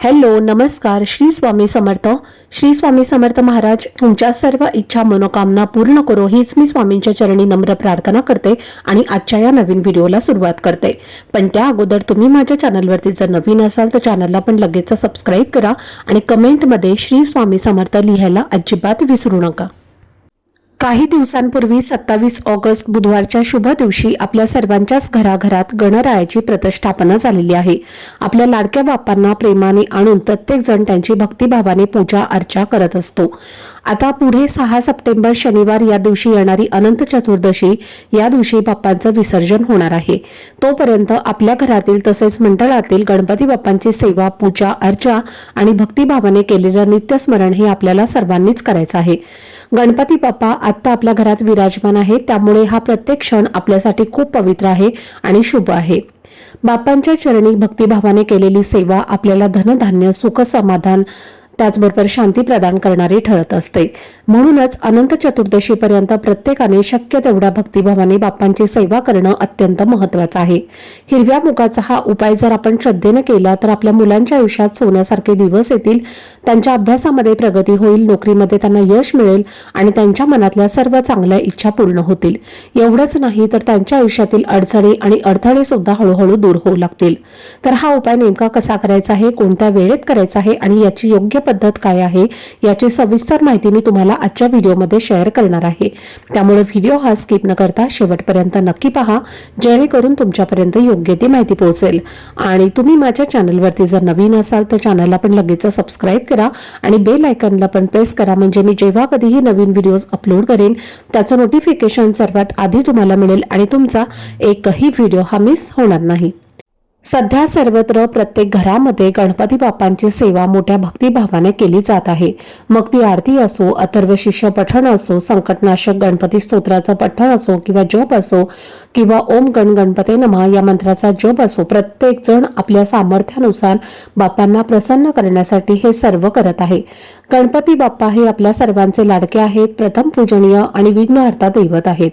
Hello नमस्कार. श्री स्वामी समर्थ. श्री स्वामी समर्थ महाराज तुमच्या सर्व इच्छा मनोकामना पूर्ण करो हीच मी स्वामींच्या चरणी नम्र प्रार्थना करते आणि आजच्या या नवीन व्हिडिओला सुरुवात करते. पण त्या अगोदर तुम्ही माझ्या चॅनलवरती जर नवीन असाल तर चॅनलला पण लगेच सबस्क्राईब करा आणि कमेंटमध्ये श्री स्वामी समर्थ लिहायला अजिबात विसरू नका. काही दिवसांपूर्वी सत्तावीस ऑगस्ट बुधवारच्या शुभ दिवशी आपल्या सर्वांच्याच घराघरात गणरायाची प्रतिष्ठापना झालेली आहे. आपल्या लाडक्या बाप्पांना प्रेमाने आणून प्रत्येकजण त्यांची भक्तिभावाने पूजा अर्चा करत असतो. आता पुढे सहा सप्टेंबर शनिवार या दिवशी येणारी अनंत चतुर्दशी या दिवशी बाप्पांचं विसर्जन होणार आहे. तोपर्यंत आपल्या घरातील तसेच मंडळातील गणपती बाप्पांची सेवा पूजा अर्चा आणि भक्तिभावाने केलेलं नित्यस्मरण हे आपल्याला सर्वांनीच करायचं आहे. गणपती बाप्पा आत्ता आपल्या घरात विराजमान आहे त्यामुळे हा प्रत्येक क्षण आपल्यासाठी खूप पवित्र आहे आणि शुभ आहे. बाप्पांच्या चरणी भक्तिभावाने केलेली सेवा आपल्याला धनधान्य सुख समाधान त्याचबरोबर शांती प्रदान करणारी ठरत असते. म्हणूनच अनंत चतुर्दशीपर्यंत प्रत्येकाने शक्य तेवढ्या भक्तिभावाने बाप्पांची सेवा करणं अत्यंत महत्वाचं आहे. हिरव्या मुगाचा हा उपाय जर आपण श्रद्धेने केला तर आपल्या मुलांच्या आयुष्यात सोन्यासारखे दिवस येतील त्यांच्या अभ्यासामध्ये प्रगती होईल नोकरीमध्ये त्यांना यश मिळेल आणि त्यांच्या मनातल्या सर्व चांगल्या इच्छा पूर्ण होतील. एवढंच नाही तर त्यांच्या आयुष्यातील अडचणी आणि अडथळे सुद्धा हळूहळू दूर होऊ लागतील. तर हा उपाय नेमका कसा करायचा आहे कोणत्या वेळेत करायचा आहे आणि याची योग्य पद्धत काय आहे याची सविस्तर माहिती मी तुम्हाला आजच्या व्हिडिओमध्ये शेअर करणार आहे. त्यामुळे व्हिडिओ हा स्किप न करता शेवटपर्यंत नक्की पहा जेणेकरून तुमच्यापर्यंत योग्य ती माहिती पोहोचेल. आणि तुम्ही माझ्या चॅनलवरती जर नवीन असाल तर चॅनलला पण लगेच सबस्क्राईब करा आणि बेल आयकनला पण प्रेस करा. म्हणजे मी जेव्हा कधीही नवीन व्हिडिओज अपलोड करेन त्याचं नोटिफिकेशन सर्वात आधी तुम्हाला मिळेल आणि तुमचा एकही व्हिडिओ हा मिस होणार नाही. सध्या सर्वत्र प्रत्येक घरामध्ये गणपती बाप्पांची सेवा मोठ्या भक्तिभावाने केली जात आहे. मग ती आरती असो अथर्व शिष्य पठण असो संकटनाशक गणपती स्तोत्राचं पठण असो किंवा जप असो किंवा ओम गण गणपते नमा या मंत्राचा जप असो प्रत्येक जण आपल्या सामर्थ्यानुसार बाप्पांना प्रसन्न करण्यासाठी हे सर्व करत आहे. गणपती बाप्पा हे आपल्या सर्वांचे लाडके आहेत प्रथम पूजनीय आणि विघ्नहर्ता दैवत आहेत.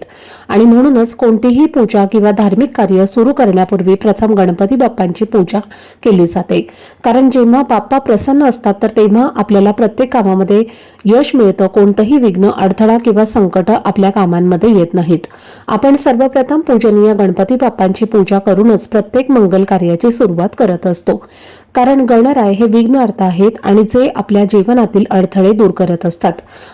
आणि म्हणूनच कोणतीही पूजा किंवा धार्मिक कार्य सुरू करण्यापूर्वी प्रथम गणपती बाप्पांची पूजा केली जाते. कारण जेव्हा बाप्पा प्रसन्न असतात तर तेव्हा आपल्याला प्रत्येक कामामध्ये यश मिळतं. कोणतंही विघ्न अडथळा किंवा संकट आपल्या कामांमध्ये येत नाहीत. आपण सर्वप्रथम पूजनीय गणपती बाप्पांची पूजा करूनच प्रत्येक मंगल कार्याची सुरुवात करत असतो. कारण गणराय हे विघ्न अर्थ आहेत आणि जे आपल्या जीवनातील अडथळे दूर करत असतात.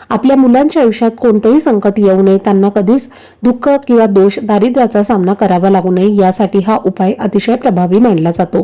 आपल्या मुलांच्या आयुष्यात कोणतेही संकट येऊ नये त्यांना कधीच दुःख किंवा दोष दारिद्र्याचा सामना करावा लागू नये यासाठी हा उपाय अतिशय प्रभावी मानला जातो.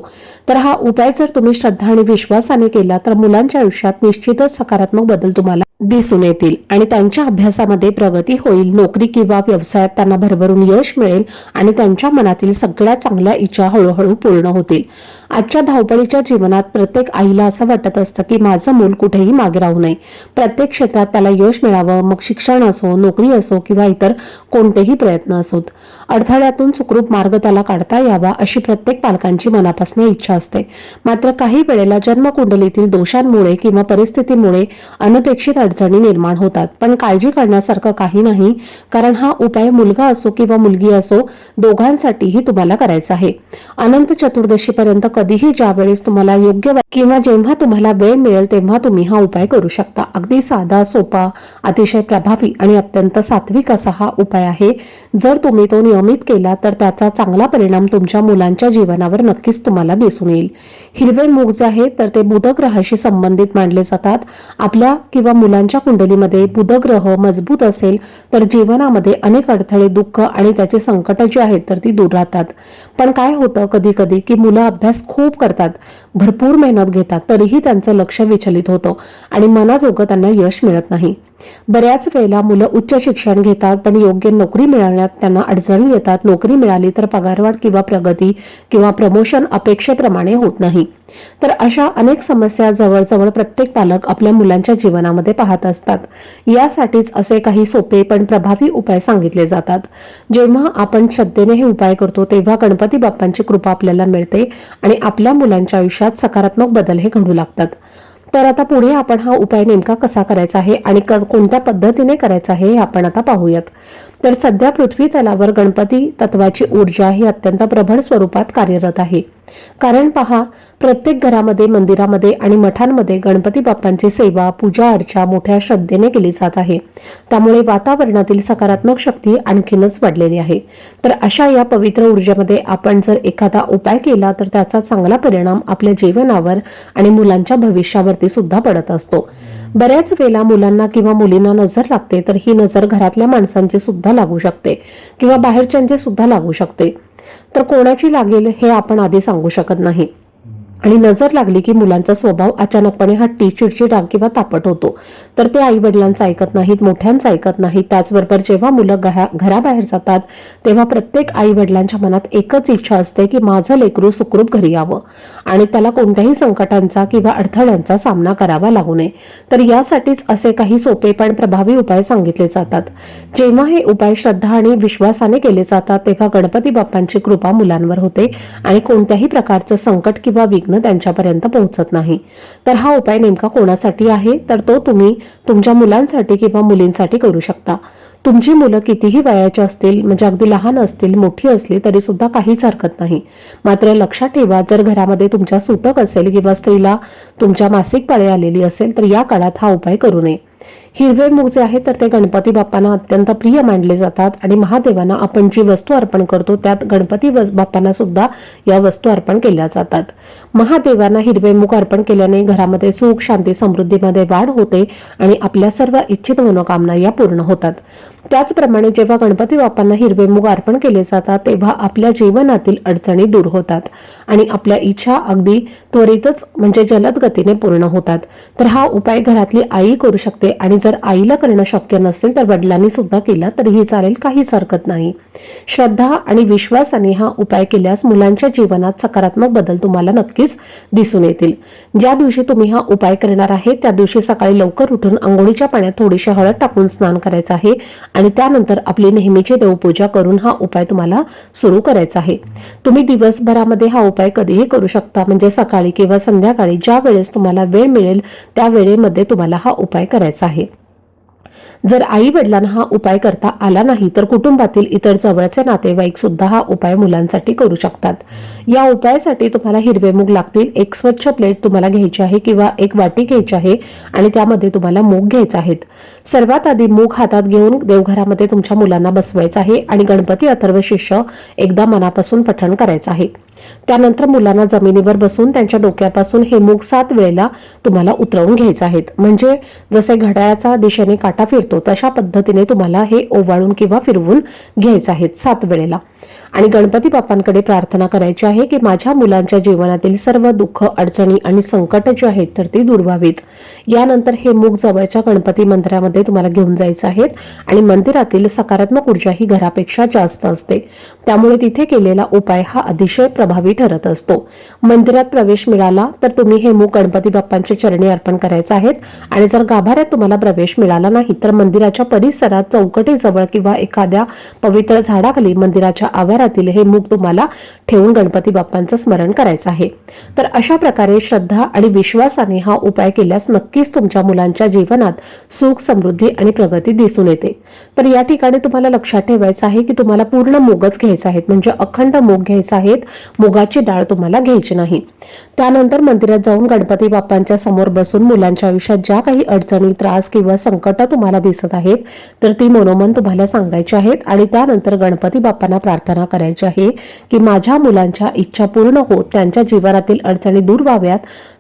तर हा उपाय जर तुम्ही श्रद्धा आणि विश्वासाने केला तर मुलांच्या आयुष्यात निश्चितच सकारात्मक बदल तुम्हाला दिसून येतील. आणि त्यांच्या अभ्यासामध्ये प्रगती होईल. नोकरी किंवा व्यवसायात त्यांना भरभरून यश मिळेल आणि त्यांच्या मनातील सगळ्या चांगल्या इच्छा हळूहळू पूर्ण होतील. आजच्या धावपळीच्या जीवनात प्रत्येक आईला असं वाटत असतं की माझं मूल कुठेही मागे राहू नये. प्रत्येक क्षेत्रात त्याला यश मिळावं मग शिक्षण असो नोकरी असो किंवा इतर कोणतेही प्रयत्न असोत. अडथळ्यातून सुखरूप मार्ग त्याला काढता यावा अशी प्रत्येक पालकांची मनापासून इच्छा असते. मात्र काही वेळेला जन्मकुंडलीतील दोषांमुळे किंवा परिस्थितीमुळे अनपेक्षित अडचणी निर्माण होतात. पण काळजी करण्यासारखं काही नाही कारण हा उपाय मुलगा असो किंवा मुलगी असो दोघांसाठीही तुम्हाला करायचा आहे. अनंत चतुर्दशीपर्यंत कधीही ज्यावेळेस तुम्हाला योग्य किंवा जेव्हा तुम्हाला वेळ मिळेल तेव्हा तुम्ही हा उपाय करू शकता. अगदी साधा सोपा अतिशय प्रभावी आणि अत्यंत सात्विक असा हा उपाय आहे. जर तुम्ही तो नियमित केला तर त्याचा चांगला परिणाम तुमच्या मुलांच्या जीवनावर नक्कीच तुम्हाला दिसून येईल. हिरवे मूग जे आहे तर ते बुधग्रहाशी संबंधित मानले जातात. आपल्या किंवा मुलांच्या कुंडलीमध्ये बुधग्रह मजबूत असेल तर जीवनामध्ये अनेक अडथळे दुःख आणि त्याचे संकट जी आहेत तर ती दूर राहतात. पण काय होतं कधी कधी की मुलं अभ्यास खूप करतात भरपूर मेहनत घेतात तरीही त्यांचं लक्ष विचलित होतं आणि मनाजोगं त्यांना यश मिळत नाही. बऱ्याच वेळेला मुलं उच्च शिक्षण घेतात पण योग्य नोकरी मिळवण्यात त्यांना अडचणी येतात. नोकरी मिळाली तर पगारवाढ किंवा प्रगती किंवा प्रमोशन अपेक्षेप्रमाणे होत नाही. तर अशा अनेक समस्या जवळजवळ प्रत्येक पालक आपल्या मुलांच्या जीवनामध्ये पाहत असतात. यासाठीच असे काही सोपे पण प्रभावी उपाय सांगितले जातात. जेव्हा आपण श्रद्धेने हे उपाय करतो तेव्हा गणपती बाप्पांची कृपा आपल्याला मिळते आणि आपल्या मुलांच्या आयुष्यात सकारात्मक बदल हे घडू लागतात. तर आता पुढे आपण हा उपाय नेमका कसा करायचा आहे आणि क- कोणत्या पद्धतीने करायचा आहे हे आपण आता पाहूयात. तर सध्या पृथ्वी तलावर गणपती तत्वाची ऊर्जा ही अत्यंत प्रबळ स्वरूपात कार्यरत आहे. कारण पहा प्रत्येक घरामध्ये मंदिरामध्ये आणि मठांमध्ये गणपती बाप्पांची सेवा पूजा अर्चा मोठ्या श्रद्धेने केली जात आहे. त्यामुळे वातावरणातील सकारात्मक शक्ती आणखीनच वाढलेली आहे. तर अशा या पवित्र ऊर्जेमध्ये आपण जर एखादा उपाय केला तर त्याचा चांगला परिणाम आपल्या जीवनावर आणि मुलांच्या भविष्यावरती सुद्धा पडत असतो. बऱ्याच वेळेला मुलांना किंवा मुलींना नजर लागते तर ही नजर घरातल्या माणसांची सुद्धा लागू शकते किंवा बाहेरच्यांची सुद्धा लागू शकते. तर कोणाची लागेल हे आपण आधी सांगू सांगू शकत नाही. आणि नजर लागली की मुलांचा स्वभाव अचानकपणे हट्टी चिडचिडा किंवा तापट होतो. तर ते आई वडिलांचं ऐकत नाहीत मोठ्यांचं ऐकत नाहीत. त्याचबरोबर जेव्हा मुलं घराबाहेर जातात तेव्हा प्रत्येक आई वडिलांच्या मनात एकच इच्छा असते की माझं लेकरू सुखरूप घरी यावं आणि त्याला कोणत्याही संकटांचा किंवा अडथळ्यांचा सामना करावा लागू नये. तर यासाठीच असे काही सोपे पण प्रभावी उपाय सांगितले जातात. जेव्हा हे उपाय श्रद्धा आणि विश्वासाने केले जातात तेव्हा गणपती बाप्पांची कृपा मुलांवर होते आणि कोणत्याही प्रकारचं संकट किंवा विघ्न त्यांच्यापर्यंत पोहोचत नाही. तर हा उपाय नेमका कोणासाठी आहे? तर तो तुम्ही तुमच्या मुलांसाठी किंवा मुलींसाठी करू शकता. तुमची मुलं कितीही वयाची असतील म्हणजे अगदी लहान असतील मोठी असली तरी सुद्धा काहीच हरकत नाही. मात्र लक्षात ठेवा जर घरामध्ये तुमच्या सुतक असेल किंवा स्त्रीला तुमच्या मासिक पाळी आलेली असेल तर या काळात हा उपाय करू नये. हिरवे मूग जे आहेत तर ते गणपती बाप्पांना अत्यंत प्रिय मानले जातात आणि महादेवांना आपण जी वस्तू अर्पण करतो त्यात गणपती बाप्पांना सुद्धा या वस्तू अर्पण केल्या जातात. महादेवांना हिरवे मूग अर्पण केल्याने घरामध्ये सुख शांती समृद्धीमध्ये वाढ होते आणि आपल्या सर्व इच्छित मनोकामना या पूर्ण होतात. त्याचप्रमाणे जेव्हा गणपती बाप्पांना हिरवे मूग अर्पण केले जातात तेव्हा आपल्या जीवनातील अडचणी दूर होतात आणि आपल्या इच्छा अगदी त्वरितच म्हणजे जलद गतीने पूर्ण होतात. तर हा उपाय घरातली आई करू शकते आणि जर जर आईला करणं शक्य नसेल तर वडिलांनी सुद्धा केला तरीही चालेल काहीच हरकत नाही. श्रद्धा आणि विश्वासाने हा उपाय केल्यास मुलांच्या जीवनात सकारात्मक बदल तुम्हाला नक्कीच दिसून येतील. ज्या दिवशी तुम्ही हा उपाय करणार आहे त्या दिवशी सकाळी लवकर उठून आंघोळीच्या पाण्यात थोडीशी हळद टाकून स्नान करायचं आहे आणि त्यानंतर आपली नेहमीची देवपूजा करून हा उपाय तुम्हाला सुरू करायचा आहे. तुम्ही दिवसभरामध्ये हा उपाय कधीही करू शकता म्हणजे सकाळी किंवा संध्याकाळी ज्या वेळेस तुम्हाला वेळ मिळेल त्या वेळेमध्ये तुम्हाला हा उपाय करायचा आहे. जर आई वडिलांना हा उपाय करता आला नाही तर कुटुंबातील इतर जवळचे नातेवाईक सुद्धा हा उपाय मुलांसाठी करू शकतात. या उपायासाठी तुम्हाला हिरवे मूग लागतील एक स्वच्छ प्लेट तुम्हाला घ्यायची आहे किंवा एक वाटी घ्यायची आहे आणि त्यामध्ये तुम्हाला मूग घ्यायचे आहेत. सर्वात आधी मूग हातात घेऊन देवघरामध्ये तुमच्या मुलांना बसवायचं आहे आणि गणपती अथर्व शिष्य एकदा मनापासून पठण करायचं आहे. त्यानंतर मुलांना जमिनीवर बसून त्यांच्या डोक्यापासून हे मूग सात वेळेला तुम्हाला उतरवून घ्यायचे आहेत. म्हणजे जसे घड्याळाचा दिशेने काटा फिरतो तशा पद्धतीने तुम्हाला हे ओवाळून किंवा फिरवून घ्यायचं आहेत सात वेळेला. आणि गणपती बाप्पांकडे प्रार्थना करायची आहे की माझ्या मुलांच्या जीवनातील सर्व दुःख अडचणी आणि संकट जी आहेत तर ती दूर व्हावीत. यानंतर हे मुख जवळच्या गणपती मंदिरामध्ये तुम्हाला घेऊन जायचं आहेत आणि मंदिरातील सकारात्मक ऊर्जा ही घरापेक्षा जास्त असते. त्यामुळे तिथे केलेला उपाय हा अतिशय प्रभावी ठरत असतो. मंदिरात प्रवेश मिळाला तर तुम्ही हे मुख गणपती बाप्पांच्या चरणी अर्पण करायचे आहेत आणि जर गाभाऱ्यात तुम्हाला प्रवेश मिळाला नाही तर मंदिराच्या परिसरात चौकटीजवळ किंवा एखाद्या पवित्र झाडाखाली मंदिराच्या आवारातील हे मूग तुम्हाला ठेवून गणपती बाप्पांचं स्मरण करायचं आहे. तर अशा प्रकारे श्रद्धा आणि विश्वासाने हा उपाय केल्यास नक्कीच तुमच्या मुलांच्या जीवनात सुख समृद्धी आणि प्रगती दिसून येते. तर या ठिकाणी तुम्हाला लक्षात ठेवायचं आहे की तुम्हाला पूर्ण मूगच घ्यायचा आहेत. म्हणजे अखंड मूग घ्यायचा आहेत. मुगाची डाळ तुम्हाला घ्यायची नाही. त्यानंतर मंदिरात जाऊन गणपती बाप्पांच्या समोर बसून मुलांच्या आयुष्यात ज्या काही अडचणी त्रास किंवा संकट तुम्हाला दिसत आहेत तर ती मनोमन तुम्हाला सांगायची आहेत आणि त्यानंतर गणपती बाप्पांना प्रार्थना करायची आहे की माझ्या मुलांच्या इच्छा पूर्ण होत त्यांच्या जीवनातील अडचणी दूर व्हाव्यात.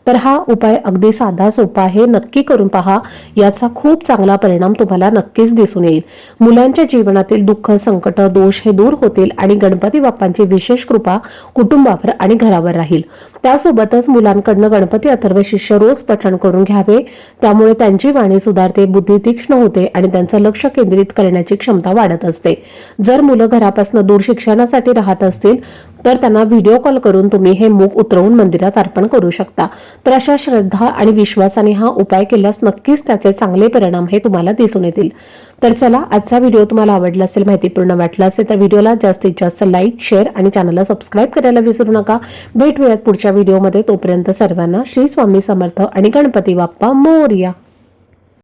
तर हा उपाय अगदी साधा सोपा आहे. नक्की करून पहा. याचा खूप चांगला परिणाम तुम्हाला नक्कीच दिसून येईल. मुलांच्या जीवनातील दुःख संकट दोष हे दूर होतील आणि गणपती बाप्पांची विशेष कृपा कुटुंबावर आणि घरावर राहील. त्यासोबतच मुलांकडनं गणपती अथर्व शिष्य रोज पठण करून घ्यावे. त्यामुळे त्यांची वाणी सुधारते बुद्धी तीक्ष्ण होते आणि त्यांचं लक्ष केंद्रित करण्याची क्षमता वाढत असते. जर मुलं घरापासून दूर शिक्षणासाठी राहत असतील तर त्यांना व्हिडिओ कॉल करून तुम्ही हे मूग उतरवून मंदिरात अर्पण करू शकता. तर अशा श्रद्धा आणि विश्वासाने हा उपाय केल्यास नक्कीच त्याचे चांगले परिणाम हे तुम्हाला दिसून येतील. तर चला आजचा व्हिडिओ तुम्हाला आवडला असेल माहितीपूर्ण वाटला असेल तर व्हिडिओला जास्तीत जास्त लाईक शेअर आणि चॅनलला सबस्क्राईब करायला विसरू नका. भेटूयात पुढच्या व्हिडिओमध्ये तोपर्यंत सर्वांना श्री स्वामी समर्थ आणि गणपती बाप्पा मोर्या.